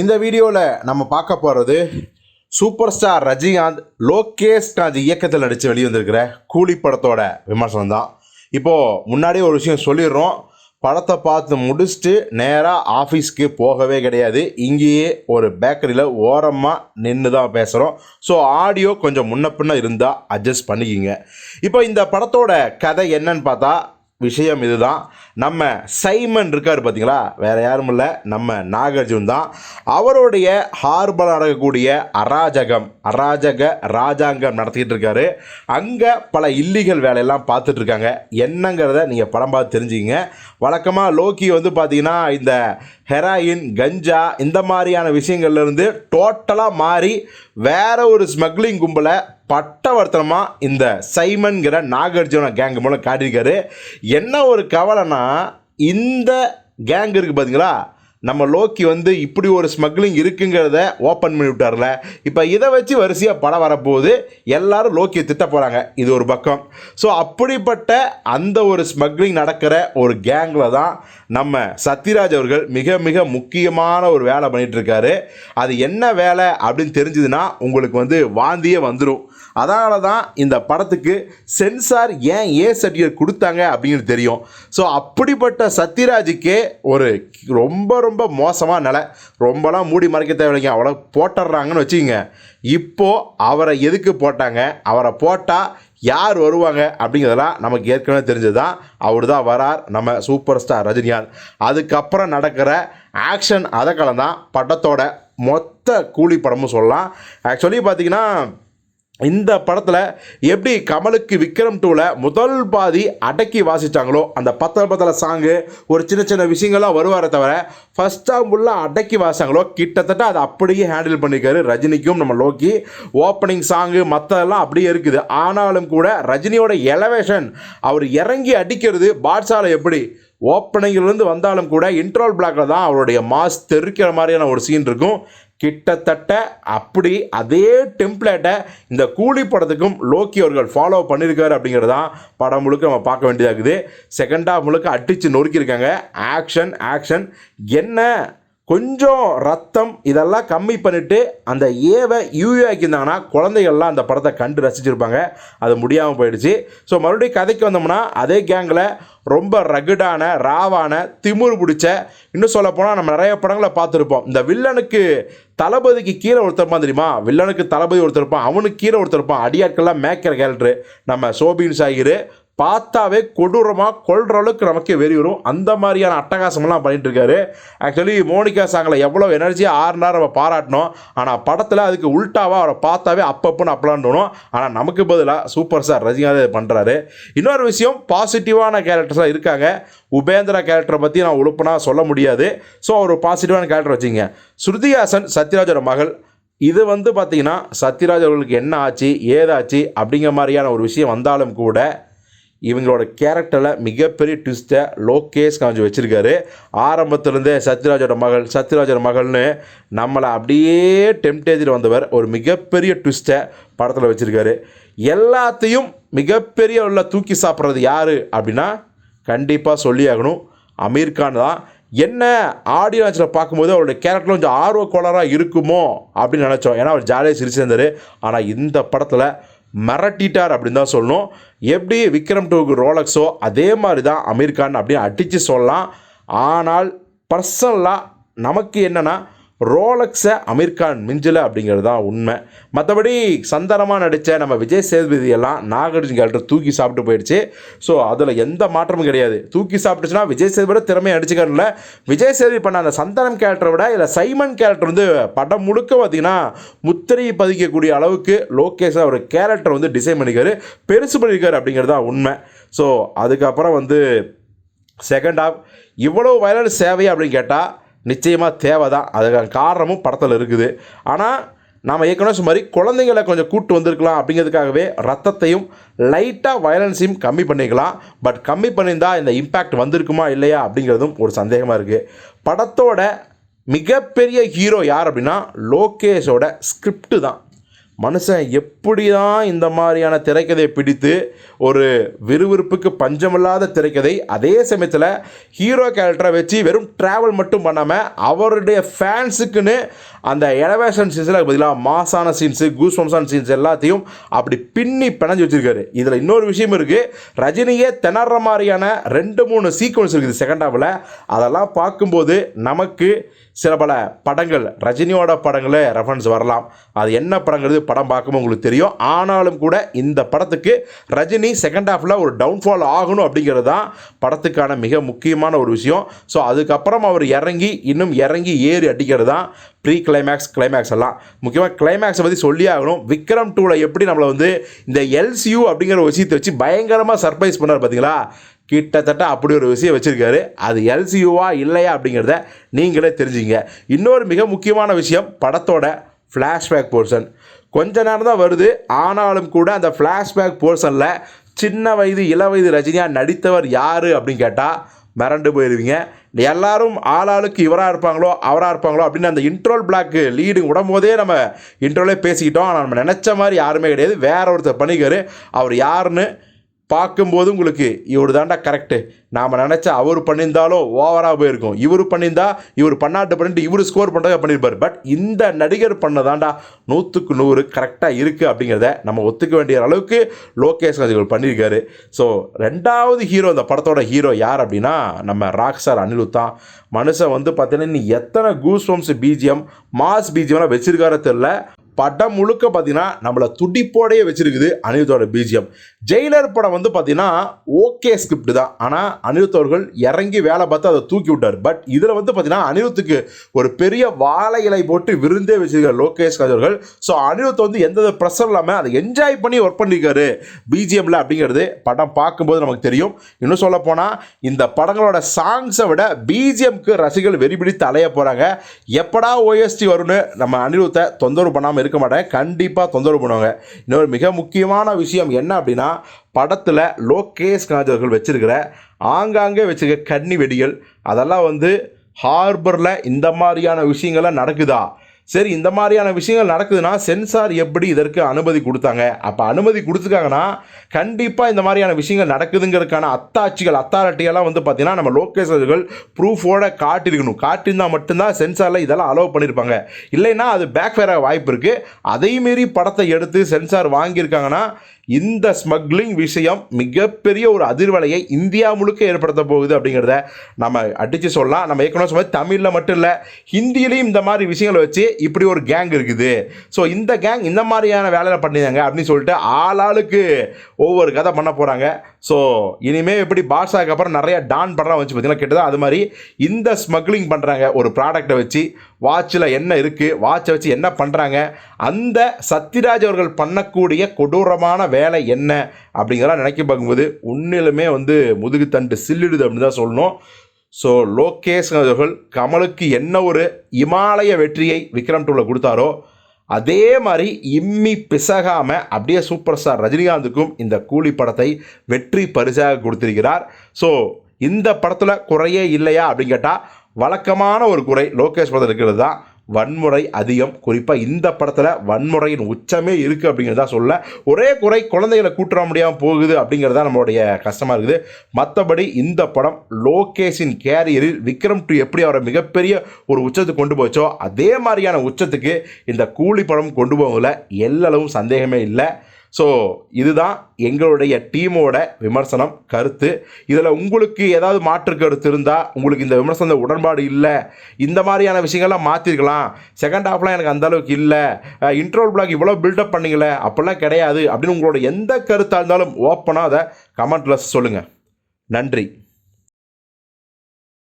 இந்த வீடியோவில் நம்ம பார்க்க போகிறது சூப்பர் ஸ்டார் ரஜினிகாந்த் லோகேஷ் ராஜ் இயக்கத்தில் நடித்து வெளிவந்திருக்கிற கூலி படத்தோட விமர்சனம் தான் இப்போது முன்னாடியே ஒரு விஷயம் சொல்லிடுறோம். படத்தை பார்த்து முடிச்சுட்டு நேராக ஆஃபீஸ்க்கு போகவே கிடையாது. இங்கேயே ஒரு பேக்கரியில் ஓரமாக நின்று தான் பேசுகிறோம் ஸோ ஆடியோ கொஞ்சம் முன்ன பின்ன இருந்தால் அட்ஜஸ்ட் பண்ணிக்கிங்க. இப்போ இந்த படத்தோட கதை என்னன்னு பார்த்தா விஷயம் இதுதான். நம்ம சைமன் இருக்கார் பார்த்தீங்களா வேறு யாரும் இல்லை. நம்ம நாகார்ஜுன் தான். அவருடைய ஹார்பர் நடக்கக்கூடிய அராஜகம் அராஜக ராஜாங்கம் நடத்திக்கிட்டு இருக்காரு. அங்கே பல இல்லீகல் வேலையெல்லாம் பார்த்துட்டு இருக்காங்க. என்னங்கிறத நீங்கள் படம் பார்த்து தெரிஞ்சுக்கிங்க. வழக்கமாக லோக்கி வந்து பார்த்தீங்கன்னா இந்த ஹெராயின் கஞ்சா இந்த மாதிரியான விஷயங்கள்லேருந்து டோட்டலாக மாறி வேற ஒரு ஸ்மக்லிங் கும்பலை பட்டவர்த்தனமாக இந்த சைமன்கிற நாகார்ஜுன கேங் மூலம் காட்டியிருக்காரு. என்ன ஒரு கவலைன்னா இந்த கேங் இருக்குது பார்த்தீங்களா நம்ம லோக்கி வந்து இப்படி ஒரு ஸ்மக்லிங் இருக்குங்கிறத ஓப்பன் பண்ணி விட்டார்ல. இப்போ இதை வச்சு வரிசையாக படம் வரப்போகுது. எல்லாரும் லோக்கியை திட்ட போகிறாங்க இது ஒரு பக்கம். ஸோ அப்படிப்பட்ட அந்த ஒரு ஸ்மக்லிங் நடக்கிற ஒரு கேங்கில் தான் நம்ம சத்யராஜ் அவர்கள் மிக மிக முக்கியமான ஒரு வேலை பண்ணிகிட்ருக்காரு அது என்ன வேலை அப்படின்னு தெரிஞ்சதுன்னா உங்களுக்கு வந்து வாந்தியே வந்துடும் அதனால தான் இந்த படத்துக்கு சென்சார் ஏன் ஏ சர்டிஃபிகேட் கொடுத்தாங்க அப்படிங்கிறது தெரியும். ஸோ அப்படிப்பட்ட சத்யராஜுக்கே ஒரு ரொம்ப ரொம்ப ரொம்ப மோசமான நிலை. ரொம்பலாம் மூடி மறைக்க தேவையில்லைங்க அவ்வளோ போட்டுடுறாங்கன்னு வச்சுக்கோங்க. இப்போது அவரை எதுக்கு போட்டாங்க? அவரை போட்டால் யார் வருவாங்க? அப்படிங்கிறதெல்லாம் நமக்கு ஏற்கனவே தெரிஞ்சது தான் அவர் தான் வரார். நம்ம சூப்பர் ஸ்டார் ரஜினிகாந்த் அதுக்கப்புறம் நடக்கிற ஆக்ஷன் அதை தான் படத்தோட மொத்த கூலி படமும் சொல்லலாம். ஆக்சுவலி பார்த்தீங்கன்னா இந்த படத்தில் எப்படி கமலுக்கு விக்ரம் டூவில் முதல் பாதி அடக்கி வாசித்தாங்களோ அந்த பத்தல பத்தல சாங்கு ஒரு சின்ன சின்ன விஷயங்கள்லாம் வருவாரே தவிர ஃபஸ்ட் ஹாஃப் ஃபுல்லாக அடக்கி வாசித்தாங்களோ கிட்டத்தட்ட அதை அப்படியே ஹேண்டில் பண்ணியிருக்காரு ரஜினிக்கும் நம்ம லோக்கி ஓப்பனிங் சாங்கு மற்றதெல்லாம் அப்படியே இருக்குது. ஆனாலும் கூட ரஜினியோட எலவேஷன் அவர் இறங்கி அடிக்கிறது பாட்ஷாவில் எப்படி? ஓப்பனிங்கிலேருந்து வந்தாலும் கூட இன்ட்ரோல் பிளாக்கில் தான் அவருடைய மாஸ் தெரிக்கிற மாதிரியான ஒரு சீன் இருக்கும். கிட்டத்தட்ட அப்படி அதே டெம்ப்ளேட்டை இந்த கூலி படத்துக்கும் லோக்கி அவர்கள் ஃபாலோ பண்ணியிருக்காரு அப்படிங்கிறது தான் படம் முழுக்க நம்ம பார்க்க வேண்டியதாக இருக்குது. செகண்ட் ஹாஃப் முழுக்க அடித்து நொறுக்கியிருக்காங்க. ஆக்ஷன் ஆக்ஷன் என்ன கொஞ்சம் ரத்தம் இதெல்லாம் கம்மி பண்ணிவிட்டு அந்த ஏவை யூஏக்கியிருந்தாங்கன்னா குழந்தைகள்லாம் அந்த படத்தை கண்டு ரசிச்சிருப்பாங்க. அது முடியாமல் போயிடுச்சு. ஸோ மறுபடியும் கதைக்கு வந்தோம்னா அதே கேங்கில் ரொம்ப ரகுடான ராவான திமிரு பிடிச்ச இன்னும் சொல்ல போனால் நம்ம நிறைய படங்களை பார்த்துருப்போம். இந்த வில்லனுக்கு தளபதிக்கு கீழே ஒருத்தருப்பான் தெரியுமா? வில்லனுக்கு தளபதி ஒருத்தர் இருப்பான் அவனுக்கு கீழே ஒருத்தருப்பான் அடியாட்கள்லாம் மேய்க்கிற கேரக்டர் நம்ம சோபின் சாகிர் பார்த்தாவே கொடூரமாக கொள்கிற அளவுக்கு நமக்கே வெறி வரும். அந்த மாதிரியான அட்டகாசமெல்லாம் பண்ணிட்டு இருக்காரு. ஆக்சுவலி மோனிகா சாங்கில் எவ்வளோ எனர்ஜியாக ஆறுனார் நம்ம பாராட்டினோம் ஆனால் படத்தில் அதுக்கு உல்ட்டாவாக அவரை பார்த்தாவே அப்பப்போன்னு அப்பலான்னு தோணும். ஆனால் நமக்கு பதிலாக சூப்பர் ஸ்டார் ரஜினிகாந்த் இது பண்ணுறாரு இன்னொரு விஷயம் பாசிட்டிவான கேரக்டர்ஸாக இருக்காங்க. உபேந்திரா கேரக்டரை பற்றி நான் உழுப்புனா சொல்ல முடியாது. ஸோ ஒரு பாசிட்டிவான கேரக்டர் வச்சிங்க ஸ்ருதிஹாசன் சத்யராஜோட மகள். இது வந்து பார்த்திங்கன்னா சத்யராஜ் அவர்களுக்கு என்ன ஆச்சு ஏதாச்சு அப்படிங்கிற மாதிரியான ஒரு விஷயம் வந்தாலும் கூட இவங்களோட கேரக்டரில் மிகப்பெரிய ட்விஸ்ட்டை லோகேஷ் காஞ்சி வச்சுருக்காரு. ஆரம்பத்துலேருந்தே சத்யராஜோட மகள் சத்யராஜோட மகள்னு நம்மளை அப்படியே டெம்டேஜில் வந்தவர். ஒரு மிகப்பெரிய ட்விஸ்ட்டை படத்தில் வச்சுருக்காரு. எல்லாத்தையும் மிகப்பெரிய உள்ள தூக்கி சாப்பிட்றது யார் அப்படின்னா கண்டிப்பாக சொல்லி ஆகணும் அமீர் கான் தான். என்ன ஆடியோ லான்ச்சில் பார்க்கும்போது அவருடைய கேரக்டர் கொஞ்சம் ஆர்வ இருக்குமோ அப்படின்னு நினச்சோம். ஏன்னா அவர் ஜாலியாக சிரிச்சிருந்தார். ஆனால் இந்த படத்தில் மிரட்டிட்டார் அப்படின்னு தான் சொல்லணும். எப்படி விக்ரம் டூக்கு ரோலக்ஸோ அதே மாதிரி தான் அமீர் கான் அப்படின்னு அடித்து சொல்லலாம். ஆனால் பர்சனலாக நமக்கு என்னென்னா ரோலக்ஸை அமீர்கான் மிஞ்சலை அப்படிங்கிறது தான் உண்மை. மற்றபடி சந்தனமாக நடித்த நம்ம விஜய் சேதுபதி எல்லாம் நாகார்ஜுன கேரக்டர் தூக்கி சாப்பிட்டு போயிடுச்சு. ஸோ அதில் எந்த மாற்றமும் கிடையாது. தூக்கி சாப்பிட்டுச்சுன்னா விஜய் சேதுபதி திறமையை அடிச்சுக்காருல. விஜய் சேதுபதி பண்ண அந்த சந்தனம் கேரக்டரை விட இல்லை சைமன் கேரக்டர் வந்து படம் முழுக்க பார்த்தீங்கன்னா முத்திரையை பதிக்கக்கூடிய அளவுக்கு லோகேஷ் அவர் கேரக்டர் வந்து டிசைன் பண்ணிக்காரு பெருசு பண்ணியிருக்காரு அப்படிங்கிறது தான் உண்மை. ஸோ அதுக்கப்புறம் வந்து செகண்ட் ஹாஃப் இவ்வளோ வயலன்ஸ் சேவை அப்படின்னு கேட்டால் நிச்சயமாக தேவை தான் அதுக்கான காரணமும் படத்தில் இருக்குது. ஆனால் நாம் ஏற்கனவே சொன்ன மாதிரி குழந்தைங்களை கொஞ்சம் கூட்டு வந்திருக்கலாம் அப்படிங்கிறதுக்காகவே ரத்தத்தையும் லைட்டாக வயலன்ஸையும் கம்மி பண்ணிக்கலாம். பட் கம்மி பண்ணியிருந்தால் இந்த இம்பேக்ட் வந்திருக்குமா இல்லையா அப்படிங்கிறதும் ஒரு சந்தேகமாக இருக்குது படத்தோட மிகப்பெரிய ஹீரோ யார் அப்படின்னா லோகேஷோட ஸ்கிரிப்டு தான். மனுஷன் எப்படி தான் இந்த மாதிரியான திரைக்கதையை பிடித்து ஒரு விறுவிறுப்புக்கு பஞ்சமில்லாத திரைக்கதை அதே சமயத்தில் ஹீரோ கேரக்டரை வச்சு வெறும் ட்ராவல் மட்டும் பண்ணாமல் அவருடைய ஃபேன்ஸுக்குன்னு அந்த எலவேஷன் சீன்ஸில் பதிலாக மாசான சீன்ஸு கூஸ்வம்ஸான சீன்ஸ் எல்லாத்தையும் அப்படி பின்னி பிணைஞ்சு வச்சுருக்காரு. இதில் இன்னொரு விஷயம் இருக்குது ரஜினியே திணற மாதிரியான ரெண்டு மூணு சீக்வன்ஸ் இருக்குது செகண்ட் ஹாஃபில் அதெல்லாம் பார்க்கும்போது நமக்கு சில பல படங்கள் ரஜினியோட படங்களே ரெஃபரன்ஸ் வரலாம். அது என்ன படங்கிறது படம் பார்க்கும்போது உங்களுக்கு தெரியும். ஆனாலும் கூட இந்த படத்துக்கு ரஜினி செகண்ட் ஹாஃபில் ஒரு டவுன்ஃபால் ஆகணும் அப்படிங்கிறது தான் படத்துக்கான மிக முக்கியமான ஒரு விஷயம். ஸோ அதுக்கப்புறம் அவர் இறங்கி இன்னும் இறங்கி ஏறி அடிக்கிறது தான் ப்ரீ கிளைமேக்ஸ் கிளைமேக்ஸ் எல்லாம். முக்கியமாக கிளைமேக்ஸை பற்றி சொல்லி ஆகணும். விக்ரம் டூவில் எப்படி நம்மளை வந்து இந்த எல்சியூ அப்படிங்கிற ஒரு விஷயத்தை வச்சு பயங்கரமாக சர்ப்ரைஸ் பண்ணார் பார்த்தீங்களா கிட்டத்தட்ட அப்படி ஒரு விஷயம் வச்சுருக்காரு. அது எல்சியூவா இல்லையா அப்படிங்கிறத நீங்களே தெரிஞ்சுங்க. இன்னொரு மிக முக்கியமான விஷயம் படத்தோட ஃப்ளாஷ்பேக் போர்ஷன் கொஞ்ச நேரம் தான் வருது. ஆனாலும் கூட அந்த ஃப்ளாஷ்பேக் போர்ஷனில் சின்ன வயது இள வயது ரஜினியாக நடித்தவர் யார் அப்படின்னு கேட்டால் மிரண்டு போயிடுவீங்க எல்லாரும் ஆளாளுக்கு இவராக இருப்பாங்களோ அவராக இருப்பாங்களோ அப்படின்னு அந்த இன்ட்ரோல் பிளாக்கு லீடு விடும்போதே நம்ம இன்ட்ரோலே பேசிக்கிட்டோம். ஆனால் நம்ம நினச்ச மாதிரி யாருமே கிடையாது. வேற ஒருத்தர் பண்ணிக்காரு. அவர் யாருன்னு பார்க்கும்போது உங்களுக்கு இவர் தாண்டா கரெக்டு நாம் நினச்சா அவர் பண்ணியிருந்தாலும் ஓவராக போயிருக்கும். இவர் பண்ணியிருந்தா இவர் பண்ணாட்டு பண்ணிட்டு இவர் ஸ்கோர் பண்ணுறத பண்ணியிருப்பார். பட் இந்த நடிகர் பண்ணதாண்டா நூற்றுக்கு நூறு கரெக்டாக இருக்குது அப்படிங்கிறத நம்ம ஒத்துக்க வேண்டிய அளவுக்கு லோகேஷ் கஜிகள் பண்ணியிருக்காரு. ஸோ ரெண்டாவது ஹீரோ இந்த படத்தோட ஹீரோ யார் அப்படின்னா நம்ம ராக் சார் அனிருத் தான் மனுஷன் வந்து பார்த்தீங்கன்னா நீ எத்தனை கூஸ் வம்ஸ் பிஜிஎம் மாஸ் பிஜிஎம்லாம் வச்சிருக்காரோ தெரில படம் முழுக்க பார்த்தீங்கன்னா நம்மளை துடிப்போடையே வச்சிருக்குது அனிருத்தோட பிஜிஎம். ஜெயிலர் படம் வந்து பார்த்தீங்கன்னா ஓகே ஸ்கிரிப்ட் தான். ஆனால் அனிருத் அவர்கள் இறங்கி வேலை பார்த்து அதை தூக்கி விட்டார். பட் இதில் வந்து பார்த்தீங்கன்னா அனிருத்துக்கு ஒரு பெரிய வாழை இலை போட்டு விருந்தே வச்சிருக்காரு லோகேஷ் அவர்கள். ஸோ அனிருத் வந்து எந்த ப்ரெஷர் இல்லாமல் அதை என்ஜாய் பண்ணி ஒர்க் பண்ணியிருக்காரு பிஜிஎம்ல அப்படிங்கிறது படம் பார்க்கும்போது நமக்கு தெரியும். இன்னும் சொல்ல போனால் இந்த படங்களோட சாங்ஸை விட பிஜிஎம்க்கு ரசிகர்கள் வெறிபிடித்து அலைய போகிறாங்க எப்படா ஓஎஸ்டி வரும்னு நம்ம அனிருத்தை தொந்தரவு பண்ணாமல் இருக்க மாட்டேன். கண்டிப்பாக தொந்தரவு பண்ணுவாங்க. இன்னொரு மிக முக்கியமான விஷயம் என்ன அப்படின்னா படத்தில் லோகேஷ் காஜர்கள் வச்சுருக்கிற ஆங்காங்கே வச்சுருக்க கன்னி வெடிகள் அதெல்லாம் வந்து ஹார்பரில் இந்த மாதிரியான விஷயங்கள்லாம் நடக்குதா? சரி இந்த மாதிரியான விஷயங்கள் நடக்குதுன்னா சென்சார் எப்படி இதற்கு அனுமதி கொடுத்தாங்க? அப்போ அனுமதி கொடுத்துருக்காங்கன்னா கண்டிப்பாக இந்த மாதிரியான விஷயங்கள் நடக்குதுங்கிறதுக்கான அத்தாட்சிகள் அத்தாரிட்டியெல்லாம் வந்து பார்த்தீங்கன்னா நம்ம லோகேஷ் ப்ரூஃபோட காட்டியிருக்கணும். காட்டியிருந்தால் மட்டும்தான் சென்சாரில் இதெல்லாம் அலோவ் பண்ணியிருப்பாங்க. இல்லைன்னா அது பேக் ஃபேர் வாய்ப்பு இருக்குது அதை மீறி படத்தை எடுத்து சென்சார் வாங்கியிருக்காங்கன்னா இந்த ஸ்மக்லிங் விஷயம் மிகப்பெரிய ஒரு அதிர்வலையை இந்தியா முழுக்க ஏற்படுத்த போகுது அப்படிங்கிறத நம்ம அடித்து சொல்லலாம். நம்ம ஏற்கனவே சொன்ன தமிழில் மட்டும் இல்லை ஹிந்தியிலையும் இந்த மாதிரி விஷயங்களை வச்சு இப்படி ஒரு கேங் இருக்குது. ஸோ இந்த கேங் இந்த மாதிரியான வேலையில் பண்ணியிருந்தாங்க அப்படின்னு சொல்லிட்டு ஆளாளுக்கு ஒவ்வொரு கதை பண்ண போகிறாங்க ஸோ இனிமேல் எப்படி பாட்ஷாக்கு அப்புறம் நிறைய டான் படம் வச்சு பார்த்தீங்கன்னா கிட்டதான் அது மாதிரி இந்த ஸ்மக்லிங் பண்ணுறாங்க ஒரு ப்ராடக்ட்டை வச்சு வாட்சில் என்ன இருக்குது வாட்சை வச்சு என்ன பண்ணுறாங்க அந்த சத்யராஜ் அவர்கள் பண்ணக்கூடிய கொடூரமான வேலை என்ன அப்படிங்கிறத நினைக்க பார்க்கும்போது உண்மையிலுமே வந்து முதுகுத்தண்டு சில்லிடுது அப்படின்னு தான் சொல்லணும். ஸோ லோகேஷ் அவர்கள் கமலுக்கு என்ன ஒரு இமாலய வெற்றியை விக்ரம் டூவில் கொடுத்தாரோ அதே மாதிரி இம்மி பிசகாமல் அப்படியே சூப்பர் ஸ்டார் ரஜினிகாந்துக்கும் இந்த கூலி படத்தை வெற்றி பரிசாக கொடுத்திருக்கிறார். ஸோ இந்த படத்தில் குறையே இல்லையா அப்படின்னு கேட்டால் வழக்கமான ஒரு குறை லோகேஷ் படத்தில் இருக்கிறது தான். வன்முறை அதிகம். குறிப்பாக இந்த படத்தில் வன்முறையின் உச்சமே இருக்குது அப்படிங்கிறதா சொல்ல ஒரே குறை குழந்தைகளை கூட்டுற முடியாமல் போகுது அப்படிங்கிறது நம்மளுடைய கஷ்டமாக இருக்குது. மற்றபடி இந்த படம் லோகேஷின் கேரியரில் விக்ரம் டூ எப்படி அவரை மிகப்பெரிய ஒரு உச்சத்துக்கு கொண்டு போச்சோ அதே மாதிரியான உச்சத்துக்கு இந்த கூலி படம் கொண்டு போகல. எல்லளவும் சந்தேகமே இல்லை. ஸோ இதுதான் எங்களுடைய டீமோட விமர்சனம் கருத்து. இதில் உங்களுக்கு ஏதாவது மாற்று கருத்து இருந்தால் உங்களுக்கு இந்த விமர்சன உடன்பாடு இல்லை இந்த மாதிரியான விஷயங்கள்லாம் மாற்றிருக்கலாம் செகண்ட் ஹாஃப்லாம் எனக்கு அந்தளவுக்கு இல்லை. இன்ட்ரோல் பிளாக் இவ்வளோ பில்டப் பண்ணிங்களே அப்படிலாம் கிடையாது. அப்படின்னு உங்களோட எந்த கருத்தாக இருந்தாலும் ஓப்பனாக அதை கமெண்ட்டில் சொல்லுங்கள் நன்றி.